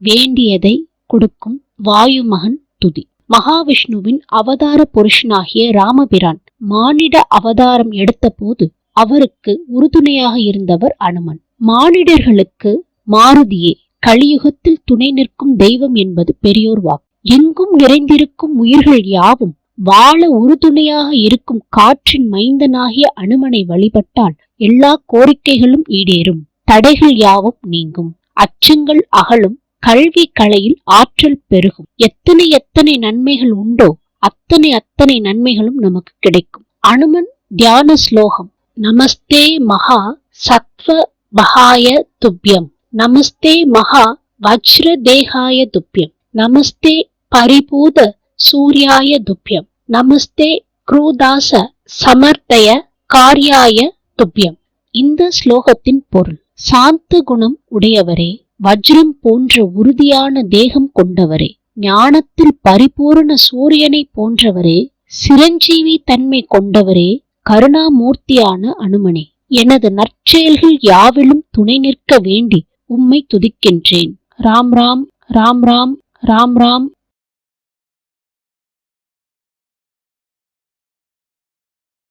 வேண்டியதை கொடுக்கும் வாயுமகன் துதி. மகாவிஷ்ணுவின் அவதார புருஷனாகிய ராமபிரான் மானிட அவதாரம் எடுத்தபோது அவருக்கு உறுதுணையாக இருந்தவர் அனுமன். மானிடர்களுக்கு மாருதியே கலியுகத்தில் துணை நிற்கும் தெய்வம் என்பது பெரியோர் வாக்கு. எங்கும் நிறைந்திருக்கும் உயிர்கள் யாவும் வாழ உறுதுணையாக இருக்கும் காற்றின் மைந்தனாகிய அனுமனை வழிபட்டால் எல்லா கோரிக்கைகளும் ஈடேறும். தடைகள் யாவும் நீங்கும். அச்சங்கள் அகலும். கல்வி கலையில் ஆற்றல் பெருகும். எத்தனை எத்தனை நன்மைகள் உண்டோ அத்தனை அத்தனை நன்மைகளும் நமக்கு கிடைக்கும். அனுமன் தியான ஸ்லோகம். நமஸ்தே மகா சத்வ மகாய துப்யம். நமஸ்தே மகா வஜ்ர தேகாய துப்யம். நமஸ்தே பரிபூத சூர்யாய துப்யம். நமஸ்தே குரூதாச சமர்த்தய காரியாய துப்யம். இந்த ஸ்லோகத்தின் பொருள் சாந்த குணம் உடையவரே வஜ்ரம் போன்ற உறுதியான தேகம் கொண்டவரே ஞானத்தில் பரிபூரண சூரியனை போன்றவரே சிரஞ்சீவி தன்மை கொண்டவரே கருணாமூர்த்தியான அனுமனே. எனது நற்செயல்கள் யாவிலும் துணை நிற்க வேண்டி உம்மை துதிக்கின்றேன். ராம் ராம் ராம் ராம் ராம் ராம்